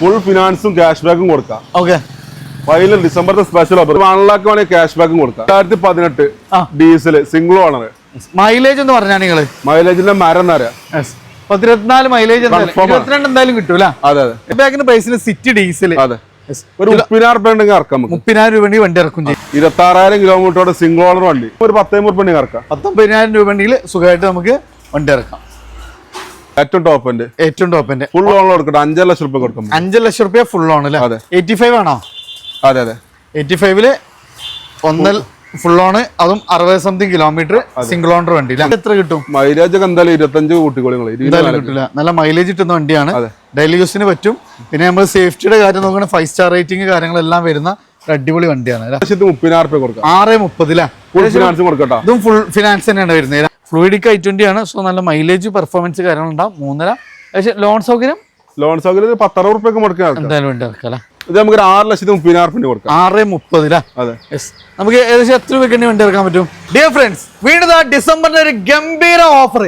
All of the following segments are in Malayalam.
ഫുൾ ഫിനാൻസും ക്യാഷ് ബാക്കും കൊടുക്കാം. ഓക്കെ ഫൈനൽ ഡിസംബറിന്റെ സ്പെഷ്യൽ ഓഫർ വൺ ലാക്ക് വേണമെങ്കിൽ ക്യാഷ് ബാക്കും കൊടുക്കാം. രണ്ടായിരത്തി പതിനെട്ട്. ഡീസൽ സിംഗിൾ ഓണർ മൈലേജ് എന്ന് പറഞ്ഞാ നിങ്ങൾ? മൈലേജിന്റെ മരം നര പത്തിരുപത്തിനാല് മൈലേജ് എന്തായാലും. ഇരുപത്തിരണ്ട് കിട്ടൂല. അതെ അതെ. ബാക്കിന്റെ പ്രൈസിന് സിറ്റി ഡീസൽ അതെ. ഒരു മുപ്പതിനായിരം രൂപ ഉണ്ടെങ്കിൽ ഇറക്കാം മുപ്പതിനായിരം രൂപ വണ്ടി ഇറക്കും ഇരുപത്തി ആറായിരം കിലോമീറ്ററോടെ സിംഗിൾ ഓണർ വണ്ടി. ഒരു പത്തേ രൂപ ഉണ്ടെങ്കിൽ ഇറക്കാം പത്തൊമ്പതിനായിരം രൂപ ഉണ്ടെങ്കിൽ സുഖമായിട്ട് നമുക്ക് വണ്ടി ഇറക്കാം. ഏറ്റവും ടോപ്പ് ഉണ്ട് ഏറ്റവും ടോപ്പിന്റെ ഫുൾ ഓൺ കൊടുക്കട്ടെ അഞ്ചര ലക്ഷം റുപ്യ കൊടുക്കാം. നമുക്ക്. അഞ്ച് ലക്ഷം റുപ്യ ഫുൾ ഓൺ അല്ലേ അതെ. എയ്റ്റി ഫൈവ് ആണോ? അതെ അതെ. എയ്റ്റി ഫൈവിൽ ഒന്നൽ ഫുൾ ആണ് അതും അറുപത് സംതിങ് കിലോമീറ്റർ സിംഗിൾ ഓണർ വണ്ടി എത്ര കിട്ടും? മൈലേജ് ഒക്കെ എന്തായാലും ഇരുപത്തഞ്ച് കൂട്ടിക്കോളി കിട്ടില്ല നല്ല മൈലേജ് കിട്ടുന്ന വണ്ടിയാണ്. ഡെയിലി യൂസിന് പറ്റും. പിന്നെ നമ്മൾ സേഫ്റ്റിയുടെ കാര്യം നോക്കണ ഫൈവ് സ്റ്റാർ റേറ്റിംഗ് കാര്യങ്ങളെല്ലാം വരുന്ന അടിപൊളി വണ്ടിയാണ്. ആറ് മുപ്പതിലാ. കൊടുക്കട്ടോ. ഇതും ഫുൾ ഫിനാൻസ് തന്നെയാണ് വരുന്നത്. ഫ്ലൂയിഡിക് ഐ ട്വന്റി ആണ്. സോ നല്ല മൈലേജ് പെർഫോമൻസ് കാര്യങ്ങളുണ്ടാവും. മൂന്നര. പക്ഷേ ലോൺ സൗകര്യം? ലോൺ സൗകര്യം പത്തറുപത് റുപ്യൊക്കെ മുടക്കാൻ എന്തായാലും വേണ്ടി ഇറക്കാം ഇത് നമുക്ക് ഒരു ആറ് ലക്ഷത്തി മുപ്പതിനായിരം റുപ്യ കൊടുക്കാം. ആറ് മുപ്പതിലാ അതെ. നമുക്ക് ഏകദേശം എത്ര രൂപയ്ക്ക് വണ്ടി ഇറക്കാൻ പറ്റും? ഡിയർ ഫ്രണ്ട്സ് വീണ്ടും ഡിസംബറിന്റെ ഒരു ഗംഭീര ഓഫർ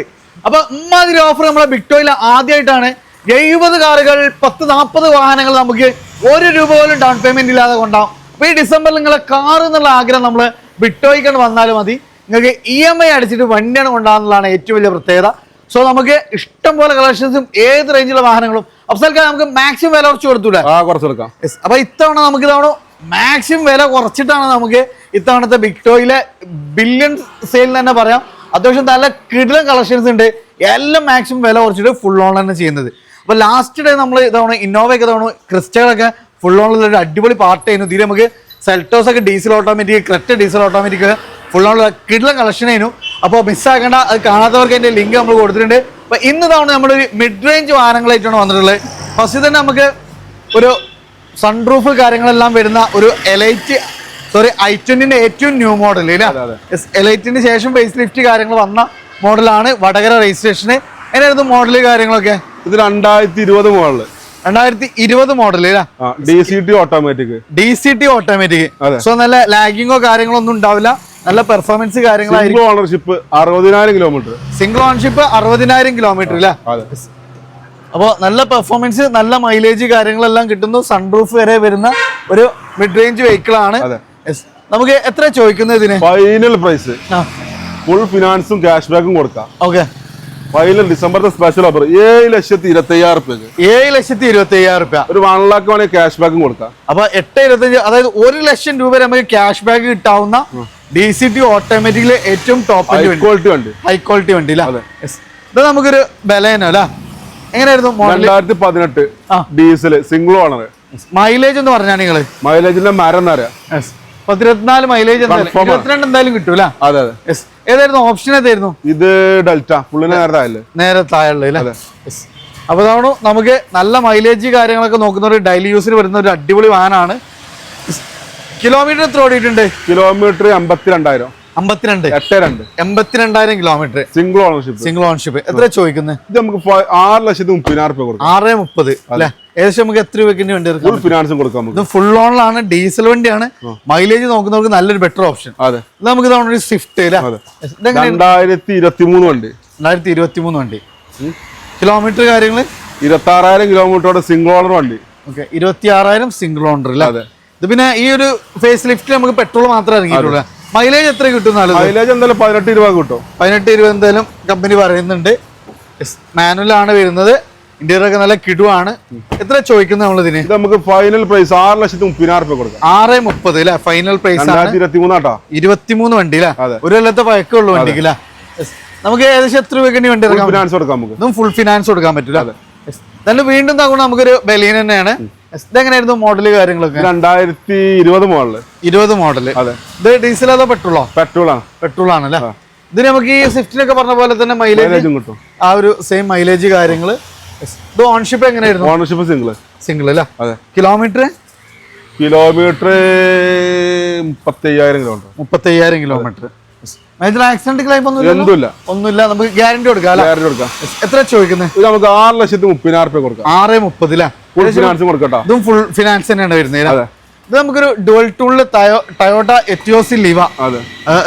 അപ്പൊ ഇമ്മാതിരി ഓഫർ നമ്മളെ ബിക്ടോയിൽ ആദ്യമായിട്ടാണ് എഴുപത് കാറുകൾ പത്ത് നാൽപ്പത് വാഹനങ്ങൾ നമുക്ക് ഒരു രൂപ പോലും ഡൗൺ പേയ്മെന്റ് ഇല്ലാതെ കൊണ്ടാവും. അപ്പൊ ഈ ഡിസംബറിൽ നിങ്ങളെ കാർ എന്നുള്ള ആഗ്രഹം നമ്മൾ ബിക്ടോയ്ക്കാണ് വന്നാലും മതി. നിങ്ങൾക്ക് ഇ എം ഐ അടിച്ചിട്ട് വണ്ടിയാണ് കൊണ്ടാകുന്നതാണ് ഏറ്റവും വലിയ പ്രത്യേകത. സോ നമുക്ക് ഇഷ്ടം പോലെ കളക്ഷൻസും ഏത് റേഞ്ചിലുള്ള വാഹനങ്ങളും. അഫ്സൽക്കാൻ നമുക്ക് മാക്സിമം വില കുറച്ച് കൊടുത്തൂടെ? ആ കുറച്ച് കൊടുക്കാം. Yes. അപ്പൊ ഇത്തവണ നമുക്ക് ഇതാണ്? മാക്സിമം വില കുറച്ചിട്ടാണ് നമുക്ക് ഇത്തവണത്തെ ബിക്ടോയിലെ ബില്യൺ സെയിൽ തന്നെ പറയാം. അത്യാവശ്യം നല്ല കിടിലം കളക്ഷൻസ് ഉണ്ട്. എല്ലാം മാക്സിമം വില കുറച്ചിട്ട് ഫുൾ ഓൺ തന്നെ ചെയ്യുന്നത്. അപ്പൊ ലാസ്റ്റ് ഡേ നമ്മൾ ഇതവണ ഇന്നോവയൊക്കെ തവണ ക്രിസ്റ്റകളൊക്കെ ഫുൾ ഓണിൽ ഒരു അടിപൊളി പാർട്ട് ചെയ്യുന്നു. ഇതിൽ നമുക്ക് സെൽറ്റോസ് ഒക്കെ diesel automatic Creta diesel automatic full on കിട്ടുന്ന കളക്ഷൻ ആയിരുന്നു. അപ്പോൾ മിസ്സാക്കേണ്ട അത് കാണാത്തവർക്ക് അതിന്റെ ലിങ്ക് നമ്മൾ കൊടുത്തിട്ടുണ്ട്. അപ്പൊ ഇന്ന് തവണ നമ്മളൊരു മിഡ് റേഞ്ച് വാഹനങ്ങളായിട്ടാണ് വന്നിട്ടുള്ളത്. ഫസ്റ്റ് തന്നെ നമുക്ക് ഒരു സൺറൂഫ് കാര്യങ്ങളെല്ലാം വരുന്ന ഒരു എലൈറ്റ് സോറി ഐ ട്വന്റിന്റെ ഏറ്റവും ന്യൂ മോഡൽ. എലൈറ്റിന് ശേഷം ഫേസ് ലിഫ്റ്റ് കാര്യങ്ങൾ വന്ന മോഡലാണ് വടകര രജിസ്ട്രേഷന് അതിനായിരുന്നു മോഡൽ കാര്യങ്ങളൊക്കെ? ഇത് രണ്ടായിരത്തി ഇരുപത് മോഡൽ രണ്ടായിരത്തി ഇരുപത് model D C T automatic D C T automatic. So നല്ല ലാഗിങ്ങോ കാര്യങ്ങളോ ഒന്നും ഉണ്ടാവില്ല. നല്ല പെർഫോമൻസ് കാര്യങ്ങളായിരിക്കും. ഓണർഷിപ്പ് അറുപതിനായിരം കിലോമീറ്റർ സിംഗിൾ ഓണർഷിപ്പ് അറുപതിനായിരം കിലോമീറ്റർ അല്ലേ അപ്പോൾ നല്ല പെർഫോമൻസ് നല്ല മൈലേജ് കാര്യങ്ങളെല്ലാം കിട്ടുന്നു. സൺറൂഫ് വരെ വരുന്ന ഒരു മിഡ് റേഞ്ച് വെഹിക്കിൾ ആണ്. നമുക്ക് എത്ര ചോദിക്കുന്നത് ഇതിന്? ഫൈനൽ പ്രൈസ് ഫുൾ ഫിനാൻസും ക്യാഷ് ബാക്കും കൊടുക്കാം. ഓക്കെ ഫൈനൽ ഡിസംബറിന്റെ സ്പെഷ്യൽ ഓഫർ ഏഴ് ലക്ഷത്തി ഇരുപത്തി അയ്യായിരം രൂപ ഏഴ് ലക്ഷത്തി ഇരുപത്തി അയ്യായിരം രൂപ ഒരു വൺ ലാക്ക് വേണമെങ്കിൽ ക്യാഷ് ബാക്കും കൊടുക്കാം. അപ്പൊ എട്ട് ഇരുപത്തഞ്ച് അതായത് ഒരു ലക്ഷം രൂപ വരെ നമുക്ക് ക്യാഷ് ബാക്ക് കിട്ടാവുന്ന ഡി സി ടി ഓട്ടോമാറ്റിക്കിൽ ഏറ്റവും ടോപ്പ് ഹൈ ക്വാളിറ്റി വണ്ടി. ഹൈ ക്വാളിറ്റി വണ്ടി അല്ലേ? അതെ. ഇത് നമുക്കൊരു ബലേനോ അല്ല? എങ്ങനെയായിരുന്നു രണ്ടായിരത്തി പതിനെട്ട്. ഡീസൽ സിംഗിൾ ഓണർ മൈലേജ് എന്ന് പറഞ്ഞാ നിങ്ങൾ? മൈലേജിന്റെ മരം എന്നറിയാം പത്തിരുപത്തിനാല് മൈലേജ്. ഇരുപത്തിരണ്ട് എന്തായാലും കിട്ടൂല. അതെ അതെ. ഏതായിരുന്നു? ഓപ്ഷൻ ഏതായിരുന്നു? ഇത് ഡെൽറ്റ ഫുള്ള് നേരത്തെ ആയല്ലേ? നേരെ താഴെ അതെ. Yes. അപ്പൊ അതാണ് നമുക്ക് നല്ല മൈലേജ് കാര്യങ്ങളൊക്കെ നോക്കുന്ന ഒരു ഡെയിലി യൂസിന് വരുന്ന ഒരു അടിപൊളി വാനാണ്. കിലോമീറ്റർ എത്ര ഓടിയിട്ടുണ്ട്? കിലോമീറ്റർ അമ്പത്തിരണ്ടായിരം. അമ്പത്തിരണ്ട്. എട്ട് രണ്ട് എൺപത്തിരണ്ടായിരം kilometre single ownership single ownership എത്ര ചോദിക്കുന്നത് ഇത് നമുക്ക് ആറ് ലക്ഷത്തി മുപ്പതിനായിരം രൂപ കൊടുക്കാം. ആറ് മുപ്പത് അല്ലെ? ഏകദേശം നമുക്ക് എത്ര രൂപയ്ക്ക് വണ്ടി ഫുൾ ഫിനാൻസും കൊടുക്കാം ഇത് ഫുൾ ഓണിലാണ് ഡീസൽ വണ്ടിയാണ്. മൈലേജ് നോക്കുന്നവർക്ക് നല്ലൊരു ബെറ്റർ ഓപ്ഷൻ അതെ. നമുക്ക് ഇതാണ് ഒരു സ്വിഫ്റ്റ് രണ്ടായിരത്തി ഇരുപത്തി മൂന്ന് വണ്ടി രണ്ടായിരത്തി ഇരുപത്തി മൂന്ന് വണ്ടി. കിലോമീറ്റർ കാര്യങ്ങൾ ഇരുപത്തി ആറായിരം കിലോമീറ്ററോടെ സിംഗിൾ ഓണർ വണ്ടി. ഓക്കെ ഇരുപത്തി ആറായിരം സിംഗിൾ ഓണർ അല്ലേ? അതെ. ഇത് പിന്നെ ഈ ഒരു ഫേസ് ലിഫ്റ്റിൽ നമുക്ക് പെട്രോൾ മാത്രമേ ഇറങ്ങിയിട്ടുള്ളൂ മൈലേജ് എത്ര കിട്ടും മൈലേജ് എന്തായാലും പതിനെട്ട് രൂപ കിട്ടും. പതിനെട്ട് ഇരുപത് എന്തായാലും കമ്പനി പറയുന്നുണ്ട്. മാനുവൽ ആണ് വരുന്നത്. ഇന്റീരിയർ ഒക്കെ നല്ല കിടുവാണ്. എത്ര ചോദിക്കുന്നത് നമ്മളിതിന്? നമുക്ക് ഫൈനൽ പ്രൈസ് ആറ് ലക്ഷത്തി മുപ്പതിനായിരം രൂപ കൊടുക്കാം. ആറ് മുപ്പത് അല്ലെ? ഫൈനൽ പ്രൈസ് ഇരുപത്തിമൂന്നാട്ടോ ഇരുപത്തിമൂന്ന് വണ്ടി അല്ലെ ഒരു കൊല്ലത്തെ പഴക്കമുള്ള വണ്ടിക്ക് വണ്ടിക്കില്ല നമുക്ക് ഏകദേശം എത്ര രൂപയ്ക്ക് വണ്ടി ഫിനാൻസ് കൊടുക്കാം നമുക്ക്. ഫുൾ ഫിനാൻസ് കൊടുക്കാൻ പറ്റില്ല. എന്നാലും വീണ്ടും തവണ നമുക്കൊരു ബലീൻ തന്നെയാണ്. ഇതെങ്ങനെയായിരുന്നു മോഡൽ കാര്യങ്ങളൊക്കെ? രണ്ടായിരത്തി ഇരുപത് മോഡൽ ഇരുപത് മോഡൽ അതെ. ഇത് ഡീസൽ അതോ പെട്രോളോ പെട്രോൾ ആണ്. പെട്രോൾ ആണല്ലേ ഇത് നമുക്ക് ഈ സ്വിഫ്റ്റിനൊക്കെ പറഞ്ഞ പോലെ തന്നെ മൈലേജും കിട്ടും. ആ ഒരു സെയിം മൈലേജ് കാര്യങ്ങൾ. Yes. ഇത് ഓൺഷിപ്പ് എങ്ങനെയായിരുന്നു? ഓണർഷിപ്പ് സിംഗിൾ സിംഗിൾ അല്ലേ? അതെ. കിലോമീറ്റർ കിലോമീറ്റർ മുപ്പത്തയ്യായിരം കിലോമീറ്റർ മുപ്പത്തയ്യായിരം കിലോമീറ്റർ മേജർ ആക്സിഡന്റ് ക്ലൈം ഒന്നും എന്തുമില്ല ഒന്നുമില്ല. നമുക്ക് ഗ്യാരണ്ടി കൊടുക്കാം ഗ്യാരണ്ടി കൊടുക്കാം. എത്ര ചോദിക്കുന്നത് നമുക്ക് ആറ് ലക്ഷത്തി മുപ്പതിനായിരം രൂപ കൊടുക്കാം. ആറ് മുപ്പതിലാ ഫുൾ ഫിനാൻസും കൊടുക്കട്ടോ ഇതും ഫുൾ ഫിനാൻസ് തന്നെയാണ് വരുന്നത്. ഇത് നമുക്കൊരു ഡുവൽ ടൂളിൽ Toyota Etios Liva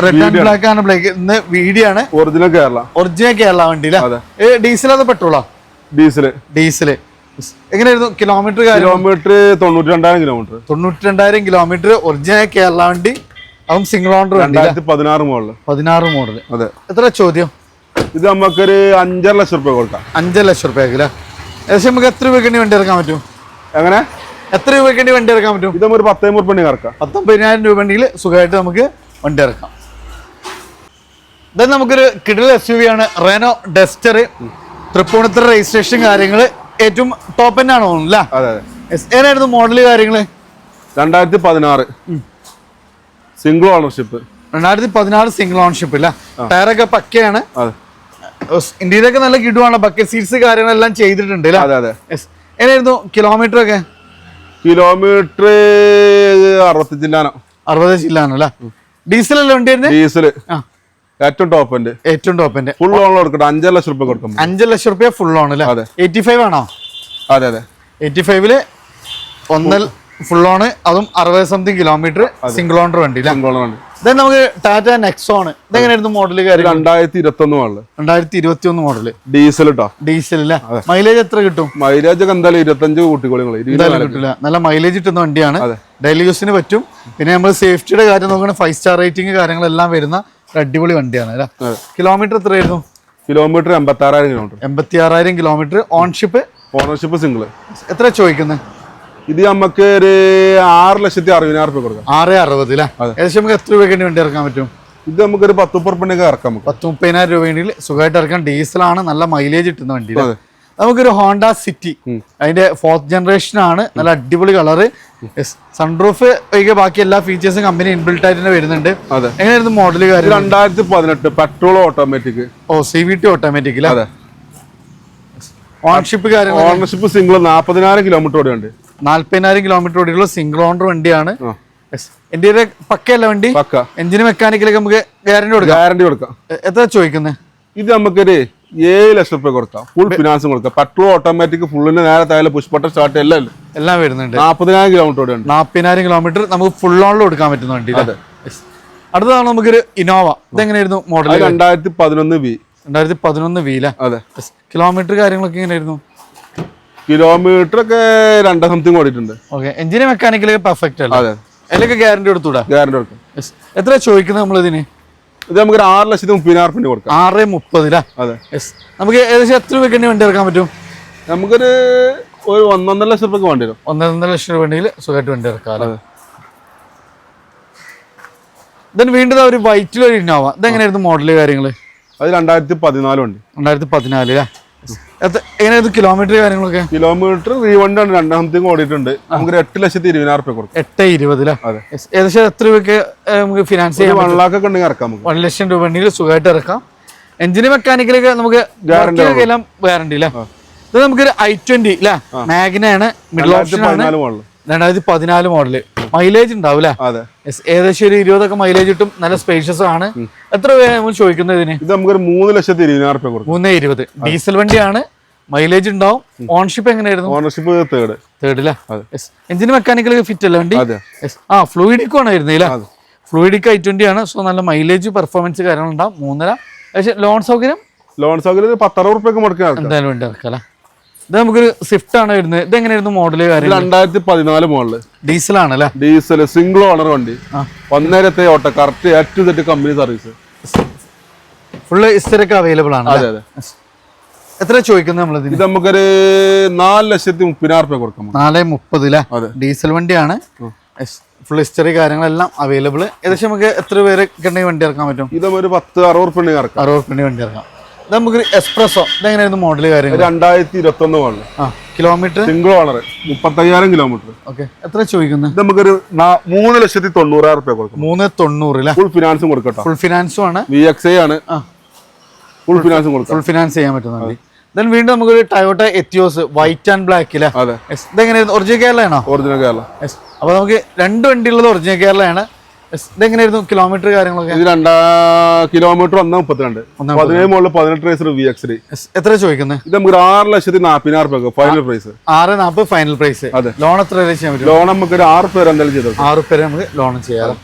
red and black ആണ് ബ്ലാക്ക് ഇന്ന് വീഡിയോ ആണ്. ഒറിജിനൽ കേരള ഒറിജിനൽ കേരള വണ്ടിയില്ല. ഡീസൽ അത് പെട്രോളാ? ഡീസൽ ഡീസൽ എങ്ങനെയായിരുന്നു കിലോമീറ്റർ കിലോമീറ്റർ തൊണ്ണൂറ്റി രണ്ടായിരം കിലോമീറ്റർ തൊണ്ണൂറ്റി രണ്ടായിരം കിലോമീറ്റർ ഒറിജിനൽ കേരള വണ്ടി. അതും സിംഗിൾ ഓണർ രണ്ടായിരത്തി പതിനാറ് മോഡൽ പതിനാറ് മോഡൽ അതെ. എത്ര ചോദ്യം? ഇത് നമുക്കൊരു അഞ്ചര ലക്ഷം രൂപ കൊടുക്കാം. അഞ്ചര ലക്ഷം രൂപ ഏകദേശം നമുക്ക് എത്ര രൂപയ്ക്ക് വണ്ടി ഇറക്കാൻ പറ്റും? എങ്ങനെ? എത്ര രൂപയ്ക്ക് വണ്ടി ഇറക്കാൻ പറ്റും? ഇത് നമുക്ക് ഒരു പത്തേ മുപ്പണ്ണി ഇറക്കാം. പത്തൊമ്പതിനായിരം രൂപ ഉണ്ടെങ്കിൽ സുഖമായിട്ട് നമുക്ക് വണ്ടി ഇറക്കാം. ഇthen നമുക്കൊരു കിടിൽ എസ് യു വി ആണ്. റെനോ ഡസ്റ്റർ തൃപ്പൂണിത്തറ രജിസ്ട്രേഷൻ കാര്യങ്ങൾ ഏറ്റവും ടോപ്പ് എന്നെ ആണ് തോന്നുന്നു അതെ അതെ. അല്ലേ ഏതായിരുന്നു മോഡൽ കാര്യങ്ങൾ രണ്ടായിരത്തി പതിനാറ് സിംഗിൾ ഓണർഷിപ്പ് രണ്ടായിരത്തി പതിനാറ് സിംഗിൾ ഓണർഷിപ്പ് ഇല്ല ടയറൊക്കെ പക്കയാണ്. അതെ. ഇന്ത്യയിലൊക്കെ നല്ല കിടുവാണ്. ബക്കറ്റ് സീറ്റ്സ് കാര്യങ്ങളെല്ലാം ചെയ്തിട്ടുണ്ട് അതെ അതെ. എങ്ങനെയായിരുന്നു കിലോമീറ്റർ ഒക്കെ? കിലോമീറ്റർ അറുപത്തി ചില്ലാനോ. അറുപത് ജില്ലാണ് അല്ലേ ഡീസൽ അല്ലേ വണ്ടി ഡീസൽ ഏറ്റവും ടോപ്പ് ഉണ്ട് ഏറ്റവും ടോപ്പിന്റെ ഫുൾ ഓൺ കൊടുക്കട്ടെ. അഞ്ചര ലക്ഷം റുപ്യ കൊടുക്കും അഞ്ച് ലക്ഷം റുപ്യ ഫുൾ ഓൺ അല്ലേ. എയ്റ്റി ഫൈവ് ആണോ? അതെ അതെ. എയ്റ്റി ഫൈവിൽ ഒന്നൽ ഫുൾ ഓണ് അതും അറുപത് സംതിങ് കിലോമീറ്റർ സിംഗിൾ ഓണർ വണ്ടി സിംഗിൾ ഓണർ വണ്ടി നമുക്ക് ടാറ്റ നെക്സോൺ ഇതെങ്ങനെയായിരുന്നു മോഡൽ രണ്ടായിരത്തി ഇരുപത്തി ഒന്ന് മോഡൽ രണ്ടായിരത്തി ഇരുപത്തി ഒന്ന് മോഡൽ ഡീസൽ കേട്ടോ ഡീസൽ മൈലേജ് എത്ര കിട്ടും? മൈലേജ് ഒക്കെ എന്തായാലും ഇരുപത്തഞ്ച് കൂട്ടിക്കോളിങ്ങൾ കിട്ടില്ല നല്ല മൈലേജ് കിട്ടുന്ന വണ്ടിയാണ്. ഡെയിലി യൂസിന് പറ്റും. പിന്നെ നമ്മൾ സേഫ്റ്റിയുടെ കാര്യം നോക്കുകയാണെങ്കിൽ ഫൈവ് സ്റ്റാർ റേറ്റിംഗ് കാര്യങ്ങളെല്ലാം വരുന്ന ഒരു അടിപൊളി വണ്ടിയാണ് അല്ലേ? കിലോമീറ്റർ എത്രയായിരുന്നു? കിലോമീറ്റർ എൺപത്തി ആറായിരം കിലോമീറ്റർ എൺപത്തി ആറായിരം കിലോമീറ്റർ ഓൺഷിപ്പ് ഓണർഷിപ്പ് സിംഗിൾ എത്ര ചോദിക്കുന്നത് ഇത് നമുക്ക് ഒരു ആറ് ലക്ഷത്തി അറുപതിനായിരം റുപ്യ കൊടുക്കാം. ആറ് അറുപത് അല്ലേ ഏകദേശം നമുക്ക് എത്ര രൂപയ്ക്ക് വേണ്ടി ഇറക്കാൻ പറ്റും? ഇത് നമുക്കൊരു പത്ത് മുപ്പതിനൊക്കെ ഇറക്കാം നമുക്ക്. പത്ത് മുപ്പതിനായിരം രൂപ വേണ്ടി സുഖമായിട്ട് ഇറക്കാൻ ഡീസലാണ് നല്ല മൈലേജ് കിട്ടുന്ന വണ്ടി നമുക്കൊരു ഹോണ്ട സിറ്റി. അതിന്റെ ഫോർത്ത് ജനറേഷൻ ആണ്. നല്ല അടിപൊളി കളറ് സൺറൂഫ് ഒഴികെ ബാക്കി എല്ലാ ഫീച്ചേഴ്സും കമ്പനി ഇൻബിൽട്ട് ആയിട്ട് തന്നെ വരുന്നുണ്ട്. എങ്ങനെയായിരുന്നു മോഡൽ കാര്യം രണ്ടായിരത്തി പതിനെട്ട് പെട്രോൾ ഓട്ടോമാറ്റിക് ഓ C V T automatic ownership കാര്യം ഓണർഷിപ്പ് സിംഗിൾ നാൽപ്പതിനായിരം കിലോമീറ്റർ ഓടിയുണ്ട്. നാല്പതിനായിരം കിലോമീറ്റർ ഓടിയുള്ള സിംഗിൾ ഓണർ വണ്ടിയാണ്. എന്റെ ഒരു പക്കയല്ല വണ്ടി? എഞ്ചിന് മെക്കാനിക്കലൊക്കെ നമുക്ക് ഗ്യാരണ്ടി കൊടുക്കാം. ഗ്യാരണ്ടി കൊടുക്കാം. എത്ര ചോദിക്കുന്നത് ഇത് നമുക്കൊരു ഏഴ് ലക്ഷം രൂപ കൊടുക്കാം. ഫുൾ ഫിനാൻസും കൊടുക്കാം. പെട്രോൾ ഓട്ടോമാറ്റിക് ഫുള്ളിന് നേരെ താഴെ പുഷ്പട്ട സ്റ്റാർട്ട് എല്ലാം എല്ലാം വരുന്നുണ്ട്. നാൽപ്പതിനായിരം കിലോമീറ്റർ ഓടിയുണ്ട് നാൽപ്പതിനായിരം കിലോമീറ്റർ നമുക്ക് ഫുൾ ഓണിൽ കൊടുക്കാൻ പറ്റുന്ന വണ്ടി. അടുത്തതാണ് നമുക്കൊരു ഇനോവ ഇതെങ്ങനെയായിരുന്നു മോഡൽ രണ്ടായിരത്തി പതിനൊന്ന് വി രണ്ടായിരത്തി പതിനൊന്ന് വീല അതെ. കിലോമീറ്റർ കാര്യങ്ങളൊക്കെ എങ്ങനെയായിരുന്നു? കിലോമീറ്റർ ഒക്കെ രണ്ട് സംതിങ് ഓടിയിട്ടുണ്ട്. ഓക്കെ എഞ്ചിന് മെക്കാനിക്കലൊക്കെ പെർഫെക്റ്റ് അല്ല? അതെ. അതിലൊക്കെ ഗ്യാരണ്ടി കൊടുത്തൂടാ? ഗ്യാരണ്ടി കൊടുക്കും. എത്ര ചോദിക്കുന്നത് നമ്മൾ ഇതിന്? ഇത് നമുക്ക് ഒരു ആറ് ലക്ഷത്തി മുപ്പതിനായിരം റുപ്യ കൊടുക്കാം. ആറ് മുപ്പതിലാ അതെ. നമുക്ക് ഏകദേശം എത്ര രൂപയ്ക്ക് വണ്ടി ഇറക്കാൻ പറ്റും? നമുക്കൊരു ഒരു ഒന്നൊന്നര ലക്ഷം രൂപ വേണ്ടി വരും. ഒന്നൊന്നര ലക്ഷം രൂപ വണ്ടിയിൽ സുഖമായിട്ട് വണ്ടി ഇറക്കാം അതെ. ദെൻ വീണ്ടും ഒരു വൈറ്റിൽ ഒരു ഇന്നോവ ഇതെങ്ങനെയായിരുന്നു മോഡൽ കാര്യങ്ങൾ അത് രണ്ടായിരത്തി പതിനാല് വണ്ടി. രണ്ടായിരത്തി പതിനാല് എങ്ങനെയായിരുന്നു കിലോമീറ്റർ കാര്യങ്ങളൊക്കെ? കിലോമീറ്റർ റീവണ്ടാണ് രണ്ടാം സംതിങ് ഓടിയിട്ടുണ്ട്. നമുക്ക് എട്ട് ലക്ഷത്തി ഇരുപതിനായിരം റുപ്യ കൊടുക്കും. എട്ട് ഇരുപതിലാ. Yes. ഏകദേശം എത്ര രൂപയ്ക്ക് നമുക്ക് ഫിനാൻസ് ചെയ്യാം വൺ ലാക്ക് ഒക്കെ ഉണ്ടെങ്കിൽ ഇറക്കാം വൺ ലക്ഷം രൂപ ഉണ്ടെങ്കിൽ സുഖമായിട്ട് ഇറക്കാം. എഞ്ചിന് മെക്കാനിക്കലൊക്കെ നമുക്ക് എല്ലാം ഗ്യാരണ്ടി അല്ലേ ഇത് നമുക്കൊരു ഐ ട്വന്റി അല്ലേ മാഗ്നയാണ് മിഡിൽ ഓപ്ഷൻ രണ്ടായിരത്തി പതിനാല് മോഡൽ മൈലേജ് ഉണ്ടാവും അല്ലേ അതെ. Yes. ഏകദേശം ഒരു ഇരുപതൊക്കെ മൈലേജ് കിട്ടും. നല്ല സ്പേഷ്യസ് ആണ്. എത്ര രൂപ ചോദിക്കുന്നത് ഇതിന്? ഇത് നമുക്കൊരു മൂന്ന് ലക്ഷത്തി ഇരുപതിനായിരം രൂപ കൊടുക്കാം. മൂന്ന് ഇരുപത്. ഡീസൽ വണ്ടിയാണ്. മൈലേജ് ഉണ്ടാവും. ഓൺഷിപ്പ് എങ്ങനെയായിരുന്നു? ഓണർഷിപ്പ് തേർഡ് തേർഡ് അതെ. എഞ്ചിന് മെക്കാനിക്കൽ ഫിറ്റ് അല്ല വണ്ടി? ആ ഫ്ലൂയിഡിക്കും ആണ് വരുന്നില്ല ഫ്ലൂയിഡിക്ക് ഐ ട്വന്റി ആണ്. സോ നല്ല മൈലേജ് പെർഫോമൻസ് കാര്യങ്ങൾ ഉണ്ടാവും മൂന്നര. പക്ഷേ ലോൺ സൗകര്യം? ലോൺ സൗകര്യം പത്തറുപത് റുപ്യക്ക് ഇറക്കാം എന്തായാലും വേണ്ടി ഇറക്കല ഇത് നമുക്കൊരു സ്വിഫ്റ്റ് ആണ് വരുന്നത്. ഇത് എങ്ങനെയായിരുന്നു മോഡൽ കാര്യം രണ്ടായിരത്തി പതിനാല് മോഡൽ ഡീസൽ ആണല്ലേ ഡീസൽ സിംഗിൾ ഓണർ വണ്ടി ഒന്നേരത്തെ ഓട്ടോ കറക്റ്റ് ഏറ്റവും തെറ്റ് കമ്പനി സർവീസ് ഫുള്ള് ഇസ്തരൊക്കെ അവൈലബിൾ ആണ് അതെ അതെ. എത്ര ചോദിക്കുന്നത് നമ്മൾ ഇത് നമുക്കൊരു നാല് ലക്ഷത്തി മുപ്പതിനായിരം രൂപ കൊടുക്കാം. നാല് മുപ്പത് അതെ. ഡീസൽ വണ്ടിയാണ്. ഫുൾ ഹിസ്റ്ററി കാര്യങ്ങളെല്ലാം അവൈലബിൾ ഏകദേശം നമുക്ക് എത്ര പേര് വണ്ടി ഇറക്കാൻ പറ്റും? ഇത് ഒരു പത്ത് അറുപത് ഉണ്ടെങ്കിൽ ഇറക്കാം. അറുപത് ഉറുപ്പിക വണ്ടി ഇറക്കാം. നമുക്ക് എക്സ്പ്രസോ ഇതെങ്ങനെയായിരുന്നു മോഡൽ കാര്യങ്ങൾ രണ്ടായിരത്തി ഇരുപത്തി ഒന്ന് മോഡൽ കിലോമീറ്റർ സിംഗിൾ ഓണർ മുപ്പത്തയ്യായിരം കിലോമീറ്റർ ഓക്കെ എത്ര ചോദിക്കുന്നത്? നമുക്കൊരു മൂന്ന് ലക്ഷത്തി തൊണ്ണൂറായിരം റുപ്യ കൊടുക്കും. മൂന്ന് തൊണ്ണൂറ് ഫുൾ ഫിനാൻസും കൊടുക്കട്ടോ ഫുൾ ഫിനാൻസും ആണ്. വി എക്സ് ഐ ആണ്. ഫുൾ ഫിനാൻസും കൊടുക്കും. ഫുൾ ഫിനാൻസ് ചെയ്യാൻ പറ്റുന്നുണ്ട് ദെൻ വീണ്ടും നമുക്കൊരു ടയോട്ട എത്തിയോസ് വൈറ്റ് ആൻഡ് ബ്ലാക്കിൽ അതെ. ഇതെങ്ങനെയായിരുന്നു? ഒറിജിനൽ കേരളയാണോ ഒറിജിനൽ കേരള അപ്പൊ നമുക്ക് രണ്ട് വണ്ടിയുള്ളത് ഒറിജിനൽ കേരളയാണ്. ഇതെങ്ങനെയായിരുന്നു കിലോമീറ്റർ കാര്യങ്ങളൊക്കെ? ഇത് രണ്ടാ കിലോമീറ്റർ ഒന്നേ മുപ്പത്തിരണ്ട്. പതിനേഴ് മുകളിൽ പതിനെട്ട് റേസർ വി എക്സ് എത്ര ചോദിക്കുന്നത് ഇത് നമുക്ക് ആറ് ലക്ഷത്തി നാപ്പതിനായിരം രൂപ ഫൈനൽ പ്രൈസ് ആറ് നാൽപ്പത് ഫൈനൽ പ്രൈസ് അതെ. ലോൺ എത്ര വരെ ചെയ്യാൻ പറ്റും? ലോൺ നമുക്ക് ഒരു ആറ് പേര് എന്തായാലും ചെയ്തു ആറ് പേര് നമുക്ക് ലോൺ ചെയ്യാം.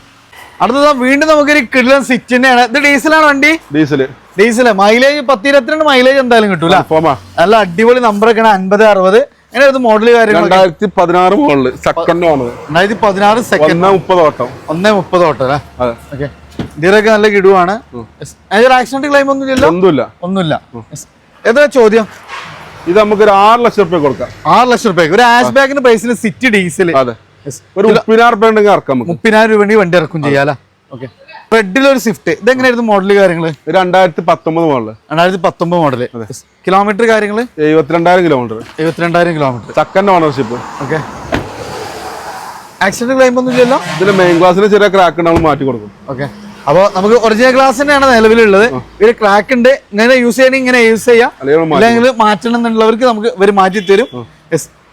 അടുത്തത് വീണ്ടും നമുക്കൊരു കിടിലൻ സിറ്റ് തന്നെയാണ്. ഇത് ഡീസലാണ് വണ്ടി? ഡീസൽ ഡീസൽ മൈലേജ് പത്ത് ഇരുപത്തിരണ്ട് മൈലേജ് എന്തായാലും കിട്ടൂല. അല്ല നല്ല അടിപൊളി നമ്പറൊക്കെയാണ് അൻപത് അറുപത്. എങ്ങനെയായിരുന്നു മോഡൽ കാര്യങ്ങൾ രണ്ടായിരത്തി പതിനാറ് മോഡൽ സെക്കൻഡ് ആണ് രണ്ടായിരത്തി പതിനാറ് സെക്കൻഡ് ഒന്നേ മുപ്പത് ഓട്ടം ഒന്നേ മുപ്പത് ഓട്ടം അല്ലേ? അതെ. ഓക്കെ ഇതിലൊക്കെ നല്ല കിടുവാണ്. അതിൽ ആക്സിഡന്റ് ക്ലെയിം ഒന്നും ഇല്ലല്ലോ? ഒന്നുമില്ല. ഒന്നുമില്ല. എന്താ ചോദ്യം? ഇത് നമുക്ക് ഒരു ആറ് ലക്ഷം റുപ്യ കൊടുക്കാം. ആറ് ലക്ഷം റുപ്യ. ഒരു ആഷ് ബാഗിന്റെ പ്രൈസിന് സിറ്റി ഡീസൽ അതെ. ഒരു മുപ്പതിനായിരം ഉണ്ടെങ്കിൽ ഇറക്കാം മുപ്പതിനായിരം രൂപ വേണ്ടി വണ്ടി ഇറക്കും ചെയ്യാലോ ഓക്കെ റെഡിൽ ഒരു സ്വിഫ്റ്റ് ഇതെങ്ങനെയായിരുന്നു മോഡൽ കാര്യങ്ങൾ ഇത് രണ്ടായിരത്തി പത്തൊമ്പത് മോഡൽ രണ്ടായിരത്തി പത്തൊമ്പത് മോഡൽ കിലോമീറ്റർ കാര്യങ്ങൾ എഴുപത്തിരണ്ടായിരം kilometre എഴുപത്തിരണ്ടായിരം kilometre second ownership okay accident claim ഒന്നും ഇല്ലല്ലോ? ഇതിന്റെ മെയിൻ ക്ലാസ്സിന് ചെറിയ ക്രാക്ക് ഉണ്ടാവും മാറ്റി കൊടുക്കും. ഓക്കെ അപ്പോൾ നമുക്ക് ഒറിജിനൽ ഗ്ലാസ് തന്നെയാണ് നിലവിലുള്ളത്. ഒരു ക്രാക്ക് ഉണ്ട് ഇങ്ങനെ യൂസ് ചെയ്യണമെങ്കിൽ ഇങ്ങനെ യൂസ് ചെയ്യാം. അല്ലെങ്കിൽ മാറ്റണം എന്നുള്ളവർക്ക് നമുക്ക് ഇവർ മാറ്റി തരും.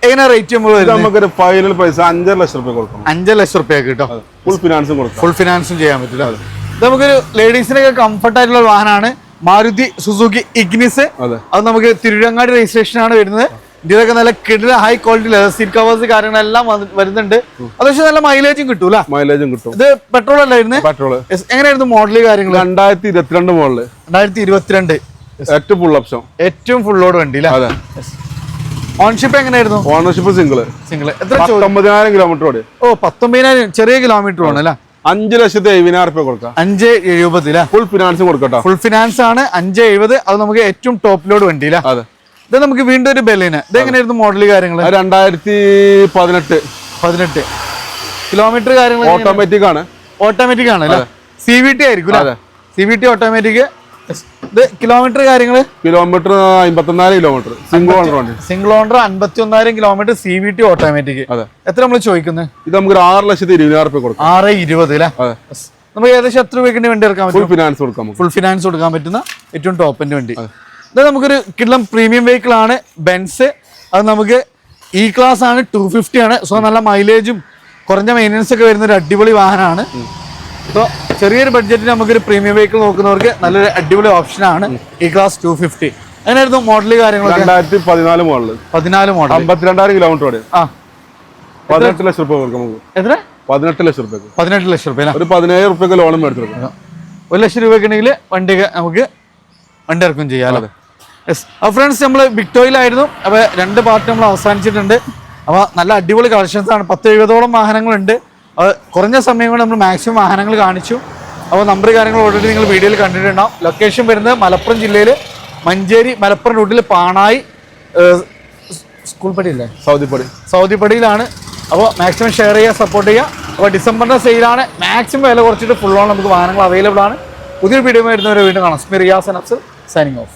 എങ്ങനെ റേറ്റ് നമുക്കൊരു ഫൈനൽ പൈസ അഞ്ചര ലക്ഷം റുപ്യ കൊടുക്കണം. അഞ്ചര ലക്ഷം റുപ്യ കേട്ടോ ഫുൾ ഫിനാൻസും കൊടുക്കാം. ഫുൾ ഫിനാൻസും ചെയ്യാൻ പറ്റില്ല. നമുക്കൊരു ലേഡീസിനൊക്കെ കംഫർട്ട് ആയിട്ടുള്ള വാഹനമാണ് മാരുതി സുസുക്കി ഇഗ്നിസ്. അതെ. അത് നമുക്ക് തിരുവങ്ങാടി രജിസ്ട്രേഷൻ ആണ് വരുന്നത്. ഇതിലൊക്കെ നല്ല കിടില high quality leather seat covers കാര്യങ്ങളെല്ലാം വരുന്നുണ്ട്. വരുന്നുണ്ട് പക്ഷേ നല്ല മൈലേജും കിട്ടൂല. മൈലേജും കിട്ടും. ഇത് പെട്രോൾ അല്ലായിരുന്നു പെട്രോൾ എങ്ങനെയായിരുന്നു മോഡൽ കാര്യങ്ങൾ രണ്ടായിരത്തി ഇരുപത്തിരണ്ട് മോഡൽ രണ്ടായിരത്തി ഇരുപത്തിരണ്ട് ഏറ്റവും ഫുൾ ഓപ്ഷൻ ഏറ്റവും ഫുൾ ലോഡ് വണ്ടി അല്ലേ അതെ. ഓൺഷിപ്പ് എങ്ങനെയായിരുന്നു? ഓണർഷിപ്പ് സിംഗിൾ സിംഗിൾ എത്ര പത്തൊമ്പതിനായിരം കിലോമീറ്റർ ഓടി. ഓ പത്തൊമ്പതിനായിരം ചെറിയ കിലോമീറ്റർ ആണ് അല്ലേ? അഞ്ച് ലക്ഷത്തി എഴുപതിനായിരം റുപ്യ കൊടുക്കാം. അഞ്ച് എഴുപത് ഫുൾ ഫിനാൻസും കൊടുക്കട്ടോ. ഫുൾ ഫിനാൻസ് ആണ് അഞ്ച് എഴുപത്. അത് നമുക്ക് ഏറ്റവും ടോപ്പ് ലോഡ് വണ്ടി അതെ. ഇത് നമുക്ക് വീണ്ടും ഒരു ബെല്ലിന് ഇത് എങ്ങനെയായിരുന്നു മോഡൽ കാര്യങ്ങൾ രണ്ടായിരത്തി പതിനെട്ട്. പതിനെട്ട്. കിലോമീറ്റർ കാര്യങ്ങൾ ഓട്ടോമാറ്റിക് ആണ്. ഓട്ടോമാറ്റിക് ആണ് അല്ലേ? സി വി ടി ആയിരിക്കും. സി വി ടി ഓട്ടോമാറ്റിക് ഇത് കിലോമീറ്റർ കാര്യങ്ങൾ കിലോമീറ്റർ അമ്പത്തിനാല് കിലോമീറ്റർ സിംഗിൾ ഓണർ വണ്ടി. സിംഗിൾ ഓണർ അമ്പത്തിയൊന്നായിരം ഒന്നായിരം kilometre C V T automatic അതെ. എത്ര നമ്മൾ ചോദിക്കുന്നത് ഇത് നമുക്ക് ആറ് ലക്ഷത്തി ഇരുപതിനായിരം റുപ്യ കൊടുക്കും. ആറ് ഇരുപത് അല്ലേ നമുക്ക് ഏകദേശം എത്ര രൂപയ്ക്ക് വേണ്ടി എടുക്കാൻ പറ്റും? ഫുൾ ഫിനാൻസ് കൊടുക്കാം ഫുൾ ഫിനാൻസ് കൊടുക്കാൻ പറ്റുന്ന ഏറ്റവും ടോപ്പിന്റെ വണ്ടി. ഇത് നമുക്കൊരു കിട്ടുന്ന പ്രീമിയം വെഹിക്കിൾ ആണ്. ബെൻസ് അത് നമുക്ക് ഇ ക്ലാസ് ആണ്. ടു ഫിഫ്റ്റി ആണ്. സോ നല്ല മൈലേജും കുറഞ്ഞ മെയിന്റനൻസ് ഒക്കെ വരുന്ന ഒരു അടിപൊളി വാഹനമാണ്. സോ ചെറിയൊരു ബഡ്ജറ്റിൽ നമുക്കൊരു പ്രീമിയം വെഹിക്കിൾ നോക്കുന്നവർക്ക് നല്ലൊരു അടിപൊളി ഓപ്ഷനാണ് ഈ ക്ലാസ് ടു ഫിഫ്റ്റി അങ്ങനെയായിരുന്നു മോഡൽ കാര്യങ്ങൾ രണ്ടായിരത്തി പതിനാല് മോഡൽ പതിനാല് മോഡൽ അമ്പത്തിരണ്ടായിരം കിലോമീറ്റർ ഓടി ആ. പതിനെട്ട് ലക്ഷം രൂപ കൊടുക്കാം നമുക്ക്. എത്ര? പതിനെട്ട് ലക്ഷം രൂപ പതിനെട്ട് ലക്ഷം രൂപ ഒരു പതിനേഴ് റുപ്യക്ക് ലോൺ മേടിച്ചെടുക്കാം. ഒരു ലക്ഷം രൂപയ്ക്ക് ഉണ്ടെങ്കിൽ വണ്ടി നമുക്ക് വണ്ടി ഇറക്കും ചെയ്യാമല്ലോ യെസ് അപ്പോൾ ഫ്രണ്ട്സ് നമ്മൾ വിക്ടോയിലായിരുന്നു. അപ്പോൾ രണ്ട് പാർട്ട് നമ്മൾ അവസാനിച്ചിട്ടുണ്ട്. അപ്പോൾ നല്ല അടിപൊളി കളക്ഷൻസ് ആണ്. പത്ത് എഴുപതോളം വാഹനങ്ങളുണ്ട്. കുറഞ്ഞ സമയം കൊണ്ട് നമ്മൾ മാക്സിമം വാഹനങ്ങൾ കാണിച്ചു. അപ്പോൾ നമ്പർ കാര്യങ്ങൾ ഓൾറെഡി നിങ്ങൾ വീഡിയോയിൽ കണ്ടിട്ടുണ്ടാവും. ലൊക്കേഷൻ വരുന്നത് മലപ്പുറം ജില്ലയിൽ മഞ്ചേരി മലപ്പുറം റൂട്ടിൽ പാണായി സ്കൂൾ പടിയില്ലേ സൗദിപ്പടി. സൗദിപ്പടിയിലാണ്. അപ്പോൾ മാക്സിമം ഷെയർ ചെയ്യുക സപ്പോർട്ട് ചെയ്യുക. അപ്പോൾ ഡിസംബറിന്റെ സെയിലാണ് മാക്സിമം വില കുറച്ചിട്ട് ഫുൾ ഓൺ നമുക്ക് വാഹനങ്ങൾ അവൈലബിൾ ആണ്. പുതിയൊരു വീഡിയോ വരുന്നവരെ വീണ്ടും കാണാം. സ്മിറിയാസ് അനസ് സൈനിങ് ഓഫ്